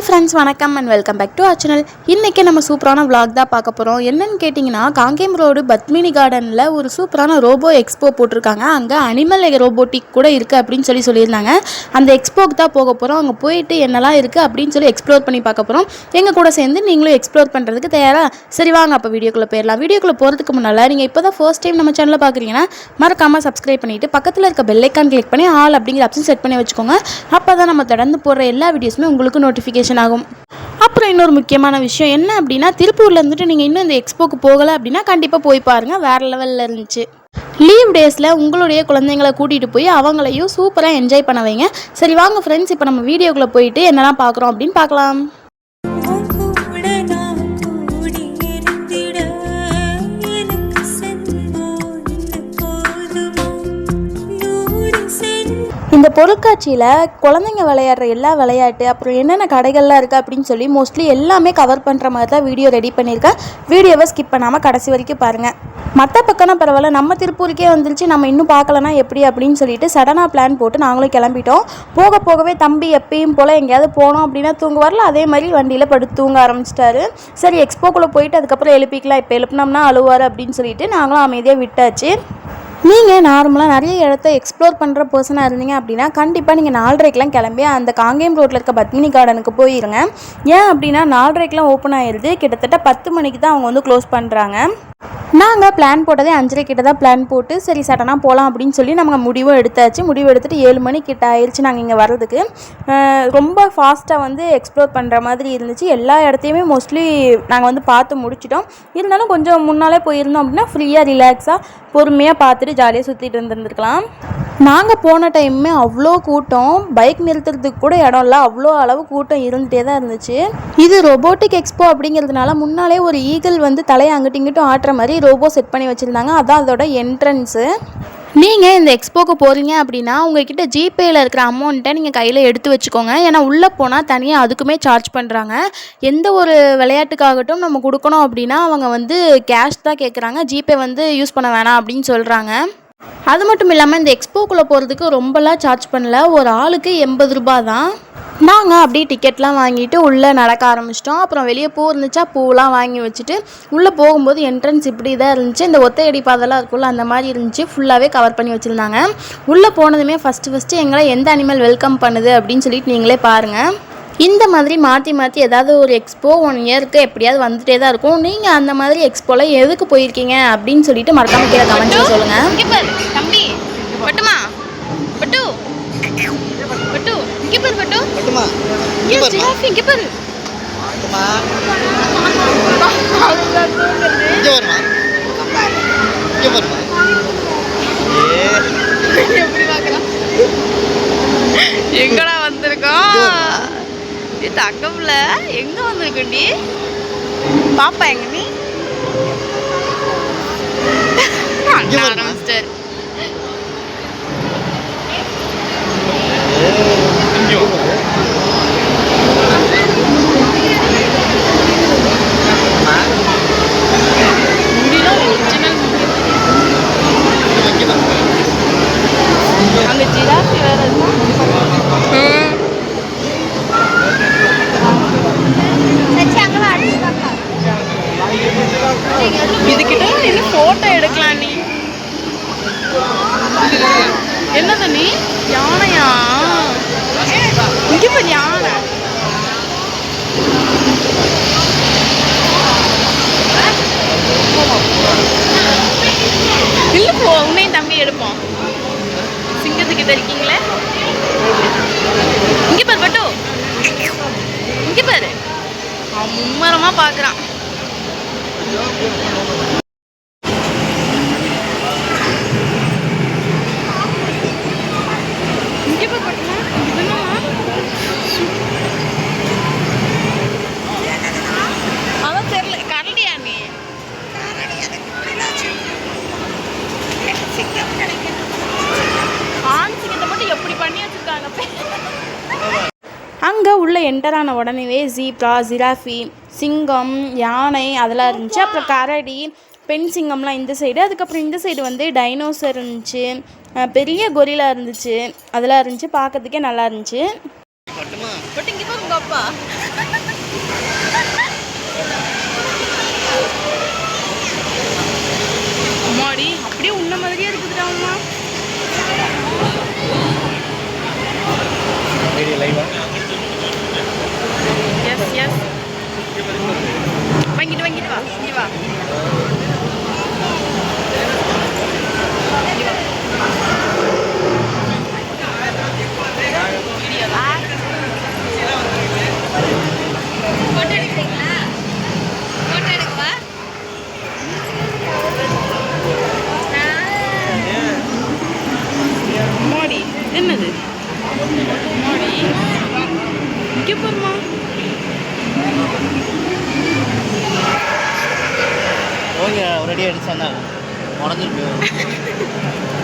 Hi friends வணக்கம் and welcome back to our channel இன்றைக்கி நம்ம சூப்பரான விளாக் தான் பார்க்க போகிறோம் என்னென்னு கேட்டிங்கன்னா காங்கேம் ரோடு பத்மினி கார்டனில் ஒரு சூப்பரான ரோபோ எக்ஸ்போ போட்டிருக்காங்க. அங்கே அனிமல் ரோபோட்டிக் கூட இருக்குது அப்படின்னு சொல்லி சொல்லியிருந்தாங்க. அந்த எக்ஸ்போக்கு தான் போக போகிறோம் அங்கே போயிட்டு என்னெல்லாம் இருக்குது அப்படின்னு சொல்லி எக்ஸ்ப்ளோர் பண்ணி பார்க்க போகிறோம் எங்கள் கூட சேர்ந்து நீங்களும் எக்ஸ்ப்ளோர் பண்ணுறதுக்கு தயாராக சரி வாங்க அப்போ வீடியோக்குள்ளே போயிடலாம். வீடியோக்குள்ளே போகிறதுக்கு முன்னால் நீங்கள் இப்போ தான் ஃபர்ஸ்ட் டைம் நம்ம சேனலில் பார்க்குறீங்கன்னா மறக்காமல் சப்ஸ்கிரைப் பண்ணிவிட்டு பக்கத்தில் இருக்க பெல்லைக்கான் கிளிக் பண்ணி ஆல் அப்படிங்கிற ஆப்ஷன் செட் பண்ணி வச்சுக்கோங்க. அப்போ தான் நம்ம தொடர்ந்து போடுற எல்லா வீடியோஸுமே உங்களுக்கு நோட்டிஃபிகேஷன் ஆகும். அப்புறம் இன்னொரு முக்கியமான விஷயம் என்ன அப்படின்னா திருப்பூரில் இருந்துட்டு நீங்கள் இன்னும் இந்த எக்ஸ்போக்கு போகலை அப்படின்னா கண்டிப்பாக போய் பாருங்கள் வேறு லெவலில் இருந்துச்சு. லீவ் டேஸில் உங்களுடைய குழந்தைங்களை கூட்டிகிட்டு போய் அவங்களையும் சூப்பராக என்ஜாய் பண்ண வைங்க. சரி வாங்க ஃப்ரெண்ட்ஸ் இப்போ நம்ம வீடியோக்குள்ளே போயிட்டு என்னெல்லாம் பார்க்குறோம் அப்படின்னு பார்க்கலாம். பொருட்காட்சியில் குழந்தைங்க விளையாடுற எல்லா விளையாட்டு அப்புறம் என்னென்ன கடைகள்லாம் இருக்குது அப்படின்னு சொல்லி மோஸ்ட்லி எல்லாமே கவர் பண்ணுற மாதிரி தான் வீடியோ ரெடி பண்ணியிருக்கேன். வீடியோவை ஸ்கிப் பண்ணாமல் கடைசி வரைக்கும் பாருங்கள் மற்ற பக்கம்னா பரவாயில்ல நம்ம திருப்பூருக்கே வந்துருச்சு நம்ம இன்னும் பார்க்கலனா எப்படி அப்படின்னு சொல்லிட்டு சடனாக பிளான் போட்டு நாங்களும் கிளம்பிட்டோம். போக போகவே தம்பி எப்பயும் போல் எங்கேயாவது போனோம் அப்படின்னா தூங்க வரல அதே மாதிரி வண்டியில் படுத்து தூங்க ஆரம்பிச்சிட்டாரு. சரி எக்ஸ்போக்குள்ளே போயிட்டு அதுக்கப்புறம் எழுப்பிக்கலாம் இப்போ எழுப்பினோம்னா அழுவார் அப்படின்னு சொல்லிட்டு நாங்களும் அமைதியாக விட்டாச்சு. நீங்கள் நார்மலாக நிறைய இடத்த எக்ஸ்ப்ளோர் பண்ணுற பர்சனாக இருந்தீங்க அப்படின்னா கண்டிப்பாக நீங்கள் நாலரைக்கெலாம் கிளம்பி அந்த காங்கேயம் ரோட்டில் இருக்க பத்மினி கார்டனுக்கு போயிருங்க. ஏன் அப்படின்னா நாலரைக்கெலாம் ஓப்பன் ஆயிடுது கிட்டத்தட்ட பத்து மணிக்கு தான் அவங்க வந்து க்ளோஸ் பண்ணுறாங்க நாங்கள் பிளான் போட்டதே அஞ்சரை கிட்ட தான் பிளான் போட்டு சரி சடனாக போகலாம் அப்படின்னு சொல்லி நம்ம முடிவும் எடுத்தாச்சு. முடிவு எடுத்துகிட்டு ஏழு மணி கிட்ட ஆயிடுச்சு நாங்கள் இங்கே வர்றதுக்கு. ரொம்ப ஃபாஸ்ட்டாக வந்து எக்ஸ்ப்ளோர் பண்ணுற மாதிரி இருந்துச்சு. எல்லா இடத்தையுமே மோஸ்ட்லி நாங்கள் வந்து பார்த்து முடிச்சிட்டோம். இருந்தாலும் கொஞ்சம் முன்னாலே போயிருந்தோம் அப்படின்னா ஃப்ரீயாக ரிலாக்ஸாக பொறுமையாக பார்த்துட்டு ஜாலியாக சுற்றிட்டு இருந்திருந்துருக்கலாம். நாங்கள் போன டைமுமே அவ்வளோ கூட்டம். பைக் நிறுத்துறதுக்கு கூட இடம் இல்லை. அவ்வளோ அளவு கூட்டம் இருந்துகிட்டே தான் இருந்துச்சு. இது ரொபோட்டிக் எக்ஸ்போ அப்படிங்கிறதுனால முன்னாலே ஒரு ஈகிள் வந்து தலையை அங்கிட்டும் இங்கிட்டும் ஆட்டுற மாதிரி ரோபோ செட் பண்ணி வச்சுருந்தாங்க. அதான் அதோட என்ட்ரன்ஸு நீங்கள் இந்த எக்ஸ்போக்கு போகிறீங்க அப்படின்னா உங்ககிட்ட ஜிபேயில் இருக்கிற அமௌண்ட்டை நீங்கள் கையில் எடுத்து வச்சுக்கோங்க. ஏன்னா உள்ளே போனால் தனியாக அதுக்குமே சார்ஜ் பண்ணுறாங்க எந்த ஒரு விளையாட்டுக்காகட்டும் நம்ம கொடுக்கணும் அப்படின்னா அவங்க வந்து கேஷ் தான் கேட்குறாங்க ஜிபே வந்து யூஸ் பண்ண வேணாம் அப்படின்னு சொல்கிறாங்க அது மட்டும் இல்லாமல் இந்த எக்ஸ்போக்குள்ளே போகிறதுக்கு ரொம்பலாம் சார்ஜ் பண்ணல. ஒரு ஆளுக்கு எண்பது ரூபா தான் நாங்கள் அப்படியே டிக்கெட்லாம் வாங்கிட்டு உள்ளே நடக்க ஆரம்பிச்சிட்டோம். அப்புறம் வெளியே பூ இருந்துச்சா பூவெலாம் வாங்கி வச்சுட்டு உள்ளே போகும்போது என்ட்ரன்ஸ் இப்படி தான் இருந்துச்சு. இந்த ஒத்தையடி பாதெல்லாம் இருக்கும்ல அந்த மாதிரி இருந்துச்சு. ஃபுல்லாகவே கவர் பண்ணி வச்சுருந்தாங்க. உள்ளே போனதுமே ஃபஸ்ட்டு ஃபஸ்ட்டு எங்களை எந்த அனிமல் வெல்கம் பண்ணுது அப்படின்னு சொல்லிட்டு நீங்களே பாருங்கள் இந்த மாதிரி மாற்றி மாற்றி ஏதாவது ஒரு எக்ஸ்போ ஒன் இயருக்கு எப்படியாவது வந்துட்டே தான் இருக்கும். நீங்கள் அந்த மாதிரி எக்ஸ்போவில் எதுக்கு போயிருக்கீங்க? அப்படின்னு சொல்லிட்டு மறக்காம கீழே கமெண்ட்ஸில் சொல்லுங்கள் இங்க பாரு தம்பி. பட்டுமா? பட்டு. பட்டு. இங்க பாரு பட்டு. பட்டுமா? ஏன் ஜிராஃபி இங்க பாரு. பட்டுமா? இங்கே வருமா? இங்கே வருமா? ஏ. எப்படி பார்க்கலாம் எங்கடா தங்கம்ல. எங்க வந்திருக்கோம் நீ பாப்பா எங்க நீ? ஆரம்பிச்சிட்டாரு. அங்க ஜிராஃபி வேற இருக்கா இதுகிட்ட என்ன போட்டோ எடுக்கலாம் நீ என்னது நீ யானையா இங்க பாரு யானை இல்ல போ உன்னையும் தம்பி எடுப்போம் சிங்கத்துக்கிட்ட இருக்கீங்களே இங்க பாரு பட்டு இங்க பாரு மும்மரமாக பார்க்குறான் பாக்குறான் இங்க பாரு பட்டுமா இது என்னம்மா? அதான் தெரியல கரடியா நீ ஆண் சிங்கத்தை மட்டும் எப்படி பண்ணி வச்சிருக்காங்க அங்கே உள்ள என்டர் ஆன உடனேவே ஜீப்ரா ஜிராஃபி சிங்கம் யானை அதெல்லாம் இருந்துச்சு. அப்புறம் கரடி பெண் சிங்கம்லாம் இந்த சைடு அதுக்கப்புறம் இந்த சைடு வந்து டைனோசர் இருந்துச்சு. பெரிய கொரிலா இருந்துச்சு. அதெல்லாம் இருந்துச்சு. பார்க்கறதுக்கே நல்லா இருந்துச்சு. വാ ഇനി വാ ഇനി വാ ஓகே ஒரு அடி அடிச்சு வந்தாங்க உடஞ்சிருக்கு.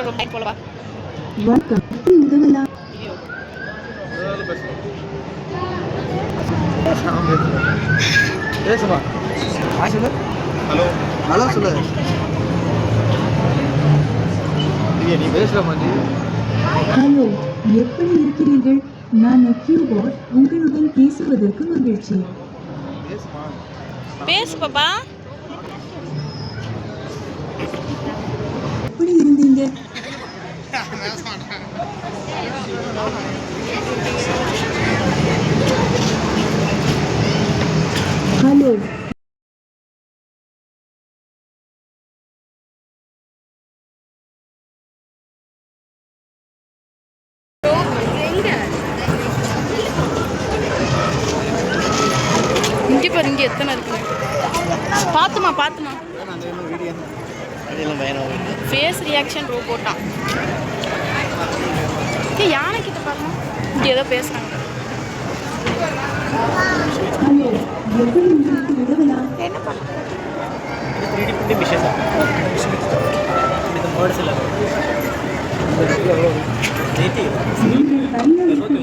ரொம்ப போலவா வணக்கம் உதவலாம் பேசுமா சொல்லு ஹலோ ஹலோ சொல்லு நீ பேசுற மாதிரி ஹலோ எப்படி இருக்கிறீர்கள்? நான் அக்யூபாட் உங்களுடன் பேசுவதற்கு மகிழ்ச்சி. பேசு பாப்பா. எப்படி இருந்தீங்க? ஹலோ இங்கே பாரு இங்க எத்தனை இருக்கு? பாத்துமா பாத்துமா. அதெல்லாம் பயணம் ஃபேஸ் ரியாக்ஷன் ரோபோட்டான் ஏ யானை கிட்ட பாருமா இங்க ஏதோ உங்களை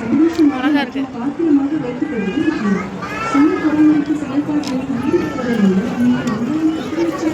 சந்தோஷமாக அழகா இருக்கு. பாத்திரமாக வைத்துக்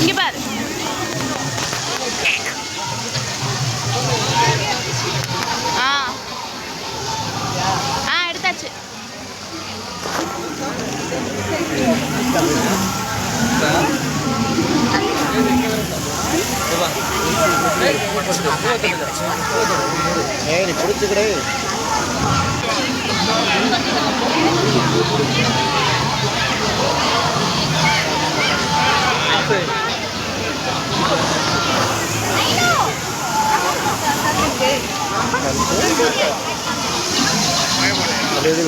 இங்கே பாரு ஆ ஆ எடுத்தாச்சு ஏய் நீ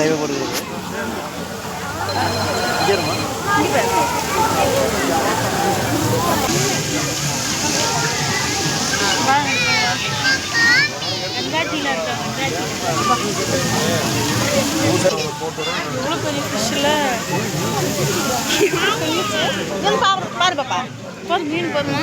பிடிச்சிக்கிடே அப்படியே லைவ் போடுது இவ்வளோ பெரிய ஃபிஷ்ஷில் பாரு பாப்பா. பாரு மீன் பாருமா.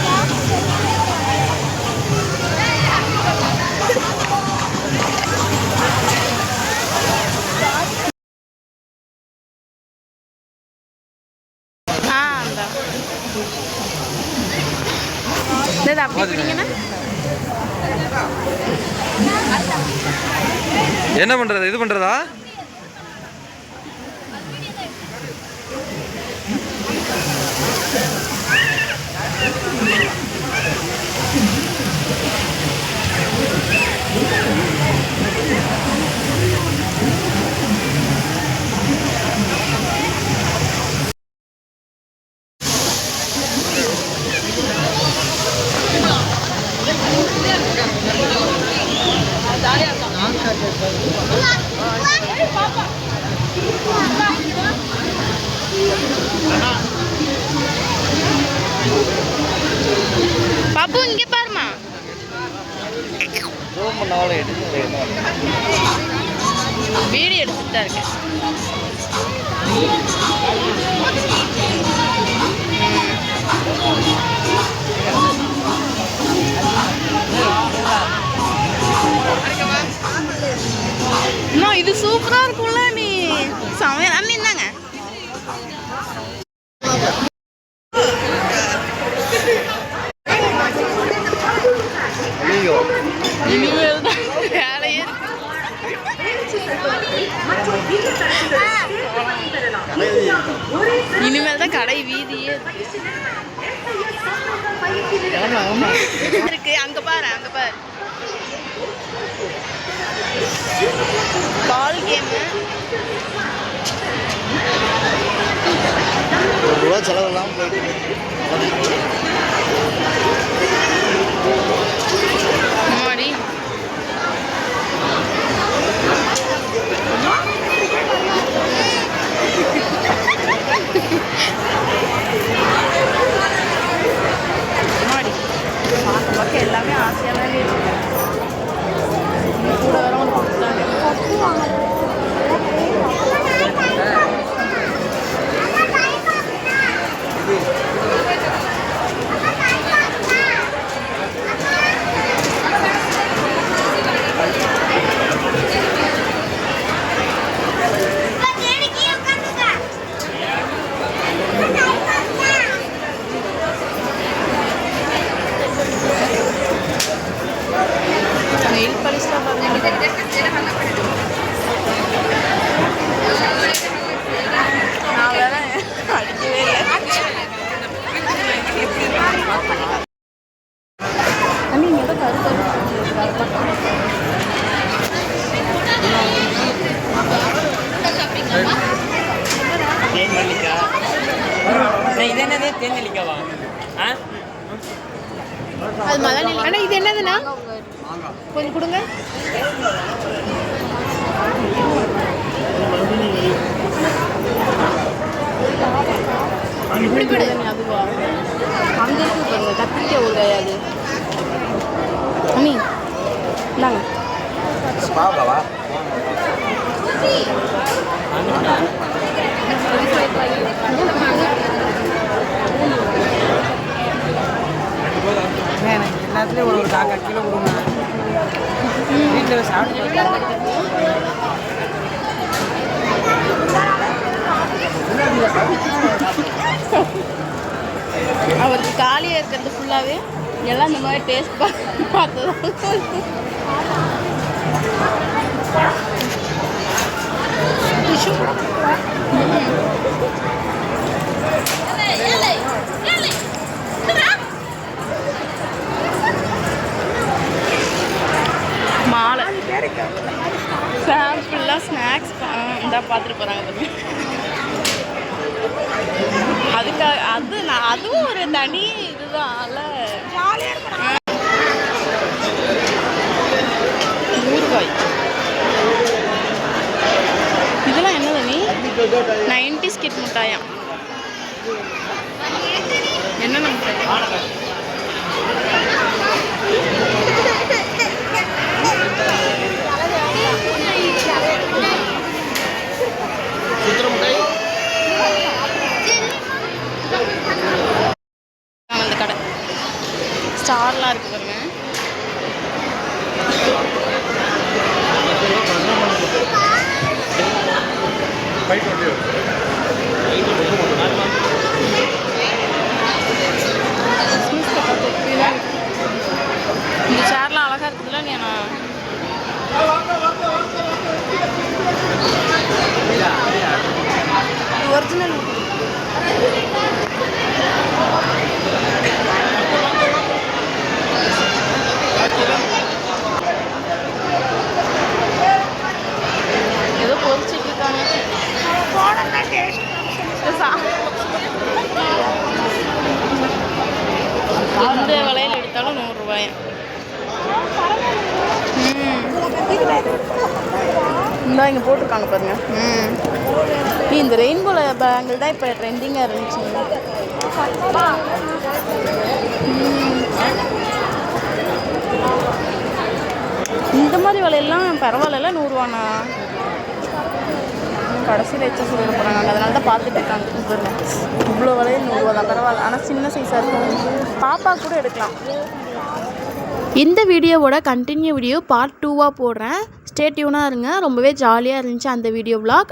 என்ன பண்றது? இது பண்ணுறது பாப்பு இங்கே பாருமா வீடியோ எடுத்துட்டு தான் இருக்கேன். இன்னும் இது சூப்பரா இருக்கும்ல நீ. சமயம் இனிமேல் தான் கடை வீதியே இருக்கு. அங்க பாரு அங்க பாரு. பால் கேம் ரூபா செலவெல்லாம் போயிட்டு மாடி மாடி பார்க்க பார்க்க எல்லாமே ஆசையாக தான் இருக்கு இங்க கூட வர ஒரு பப்பு தான் நெயில் பாலிஷ்லாம் பாருங்க நான் வேற அடிக்கவே இல்லை அண்ணி இங்கே ஏதோ கரு கரு தேன் நெல்லிக்காய் இது என்னது தேன் நெல்லிக்காவா ஆ? அது மலை நிலை அண்ணா இது என்னதுண்ணா? கொஞ்சம் கொடுங்க. அங்கே இருக்கு? பாருங்க கத்திரிக்காய் ஊறுகாய் அது. அம்மி இந்தாங்க. எல்லாத்துலேயும் ஒரு ஒரு காக்கா கிலோ கொடுங்க வீட்டில் சாப்பிட்டு அவருக்கு காலியாக இருக்கிறது ஃபுல்லாகவே எல்லாம் இந்த மாதிரி டேஸ்ட் பார்த்தது மாலை சாம்பிளாக ஸ்நாக்ஸ் இந்த பார்த்துட்டு போகிறாங்க பாருங்க. அதுக்காக அது நான் அதுவும் ஒரு தனி இதுதான் ஜாலியாக ஊறுகாய் இதெல்லாம் என்னது நீ? நைன்டி ஸ்கிட் மிட்டாயாம் என்னென்ன மிட்டாய் அந்த கடை ஸ்டார்லாம் இருக்கு பாருங்க இந்தா இங்கே போட்டிருக்காங்க பாருங்க. ம். இந்த ரெயின்போ பேங்கிள் தான் இப்போ ட்ரெண்டிங்காக இருந்துச்சு. இந்த மாதிரி விலையெல்லாம் பரவாயில்ல நூறுரூவாண்ணா கடைசியில் எச்சா சொல்லிட போகிறாங்க அதனால தான் பார்த்துட்டு இருக்காங்க. இங்க இவ்வளோ விலையில் நூறுரூவா தான். பரவாயில்ல. ஆனால் சின்ன சைஸாக இருக்கும். பாப்பா கூட எடுக்கலாம். இந்த வீடியோவோட கண்டினியூ வீடியோ பார்ட் டூவாக போடுறேன். ஸ்டே டியூனாக இருங்க. ரொம்பவே ஜாலியாக இருந்துச்சு அந்த வீடியோ vlog.